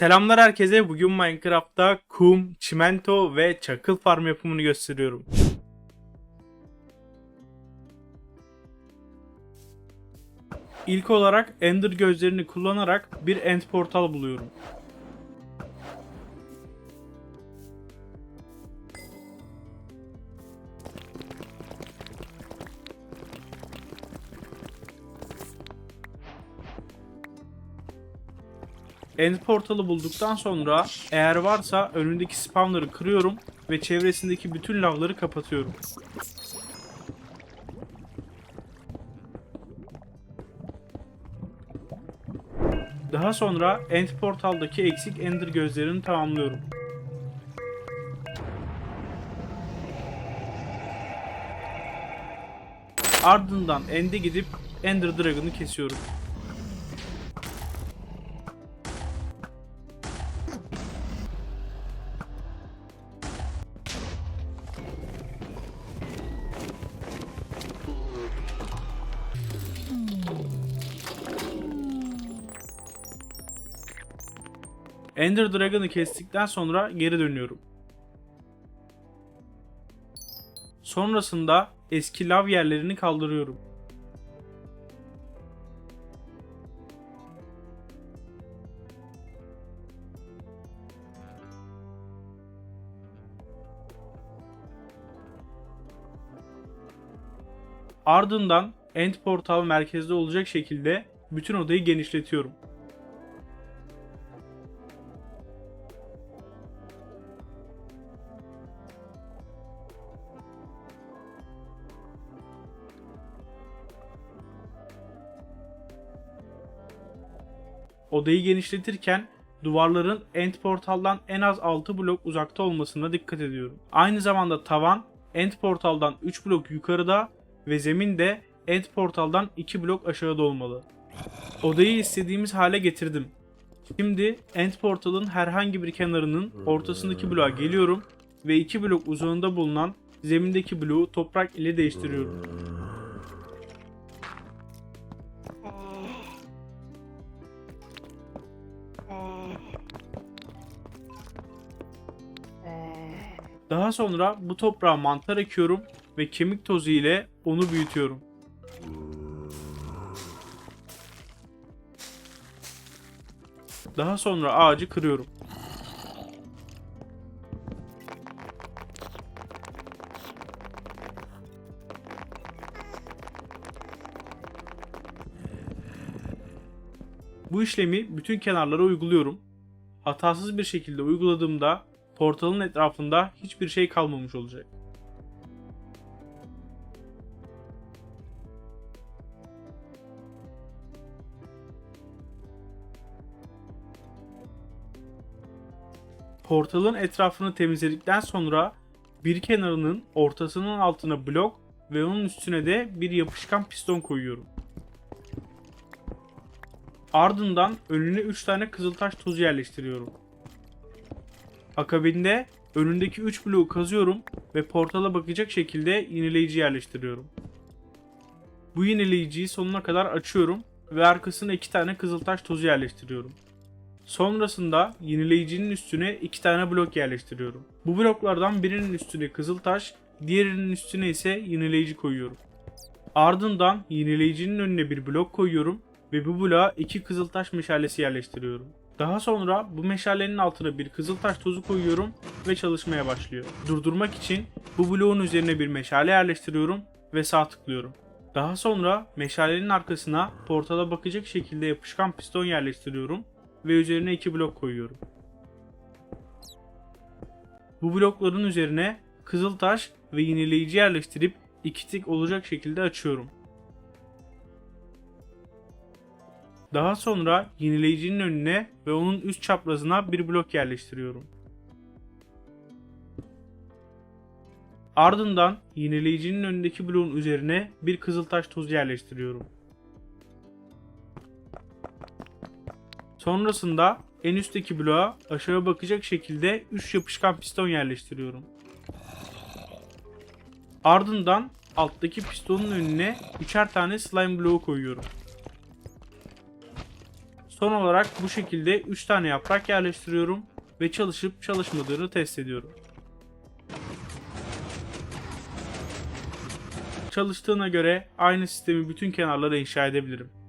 Selamlar herkese. Bugün Minecraft'ta kum, çimento ve çakıl farm yapımını gösteriyorum. İlk olarak Ender gözlerini kullanarak bir end portal buluyorum. End portalı bulduktan sonra eğer varsa önündeki spamları kırıyorum ve çevresindeki bütün lavları kapatıyorum. Daha sonra end portaldaki eksik ender gözlerini tamamlıyorum. Ardından end'e gidip Ender Dragon'ı kesiyorum. Ender Dragon'ı kestikten sonra geri dönüyorum. Sonrasında eski lav yerlerini kaldırıyorum. Ardından end portal merkezde olacak şekilde bütün odayı genişletiyorum. Odayı genişletirken duvarların end portaldan en az 6 blok uzakta olmasına dikkat ediyorum. Aynı zamanda tavan end portaldan 3 blok yukarıda ve zemin de end portaldan 2 blok aşağıda olmalı. Odayı istediğimiz hale getirdim. Şimdi end portalın herhangi bir kenarının ortasındaki bloğa geliyorum ve 2 blok uzağında bulunan zemindeki bloğu toprak ile değiştiriyorum. Daha sonra bu toprağa mantar ekiyorum ve kemik tozu ile onu büyütüyorum. Daha sonra ağacı kırıyorum. Bu işlemi bütün kenarlara uyguluyorum. Hatasız bir şekilde uyguladığımda portalın etrafında hiçbir şey kalmamış olacak. Portalın etrafını temizledikten sonra bir kenarının ortasının altına blok ve onun üstüne de bir yapışkan piston koyuyorum. Ardından önüne 3 tane kızıltaş tozu yerleştiriyorum. Akabinde önündeki 3 bloğu kazıyorum ve portala bakacak şekilde yenileyici yerleştiriyorum. Bu yenileyiciyi sonuna kadar açıyorum ve arkasına 2 tane kızıltaş tozu yerleştiriyorum. Sonrasında yenileyicinin üstüne 2 tane blok yerleştiriyorum. Bu bloklardan birinin üstüne kızıltaş, diğerinin üstüne ise yenileyici koyuyorum. Ardından yenileyicinin önüne bir blok koyuyorum ve bu bloğa 2 kızıltaş meşalesi yerleştiriyorum. Daha sonra bu meşalenin altına bir kızıltaş tozu koyuyorum ve çalışmaya başlıyor. Durdurmak için bu bloğun üzerine bir meşale yerleştiriyorum ve sağ tıklıyorum. Daha sonra meşalenin arkasına portala bakacak şekilde yapışkan piston yerleştiriyorum ve üzerine iki blok koyuyorum. Bu blokların üzerine kızıltaş ve yenileyici yerleştirip iki tik olacak şekilde açıyorum. Daha sonra yenileyicinin önüne ve onun üst çaprazına bir blok yerleştiriyorum. Ardından yenileyicinin önündeki bloğun üzerine bir kızıltaş tozu yerleştiriyorum. Sonrasında en üstteki bloğa aşağı bakacak şekilde 3 yapışkan piston yerleştiriyorum. Ardından alttaki pistonun önüne üçer tane slime bloğu koyuyorum. Son olarak bu şekilde 3 tane yaprak yerleştiriyorum ve çalışıp çalışmadığını test ediyorum. Çalıştığına göre aynı sistemi bütün kenarlara inşa edebilirim.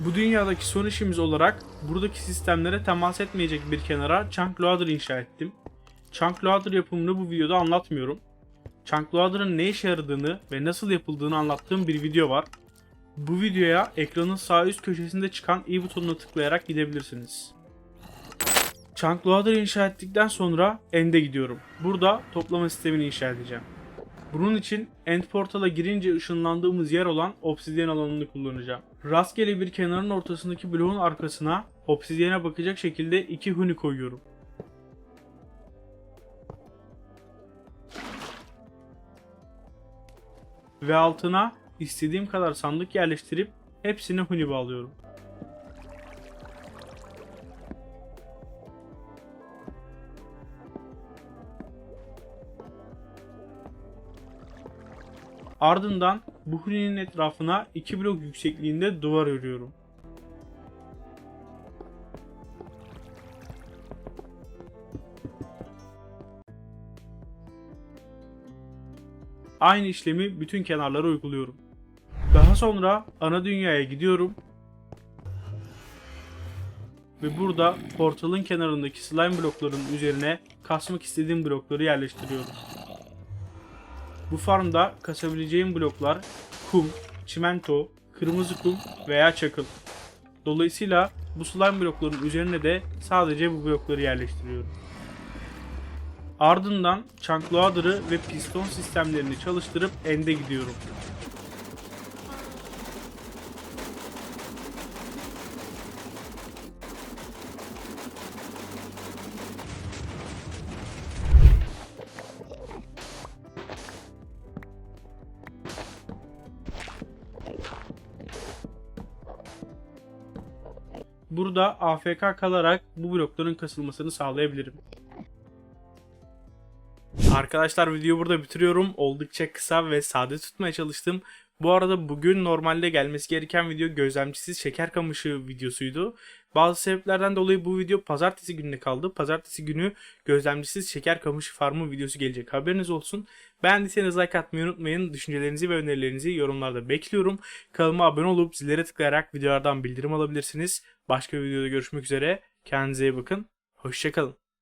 Bu dünyadaki son işimiz olarak buradaki sistemlere temas etmeyecek bir kenara chunk loader inşa ettim. Chunk loader yapımını bu videoda anlatmıyorum. Chunk loader'ın ne işe yaradığını ve nasıl yapıldığını anlattığım bir video var. Bu videoya ekranın sağ üst köşesinde çıkan i butonuna tıklayarak gidebilirsiniz. Chunk loader inşa ettikten sonra end'e gidiyorum. Burada toplama sistemini inşa edeceğim. Bunun için end portala girince ışınlandığımız yer olan obsidyen alanını kullanacağım. Rastgele bir kenarın ortasındaki bloğun arkasına obsidyene bakacak şekilde iki huni koyuyorum. Ve altına istediğim kadar sandık yerleştirip hepsini huni bağlıyorum. Ardından bu huninin etrafına 2 blok yüksekliğinde duvar örüyorum. Aynı işlemi bütün kenarlara uyguluyorum. Daha sonra ana dünyaya gidiyorum. Ve burada portalın kenarındaki slime bloklarının üzerine kasmak istediğim blokları yerleştiriyorum. Bu farmda kasabileceğim bloklar kum, çimento, kırmızı kum veya çakıl. Dolayısıyla bu slime blokların üzerine de sadece bu blokları yerleştiriyorum. Ardından chunk loader'ı ve piston sistemlerini çalıştırıp end'e gidiyorum. Burada AFK kalarak bu blokların kasılmasını sağlayabilirim. Arkadaşlar videoyu burada bitiriyorum. Oldukça kısa ve sade tutmaya çalıştım. Bu arada bugün normalde gelmesi gereken video gözlemcisiz şeker kamışı videosuydu. Bazı sebeplerden dolayı bu video pazartesi gününe kaldı. Pazartesi günü gözlemcisiz şeker kamışı farmı videosu gelecek. Haberiniz olsun. Beğendiyseniz like atmayı unutmayın. Düşüncelerinizi ve önerilerinizi yorumlarda bekliyorum. Kanalıma abone olup zillere tıklayarak videolardan bildirim alabilirsiniz. Başka bir videoda görüşmek üzere. Kendinize iyi bakın. Hoşçakalın.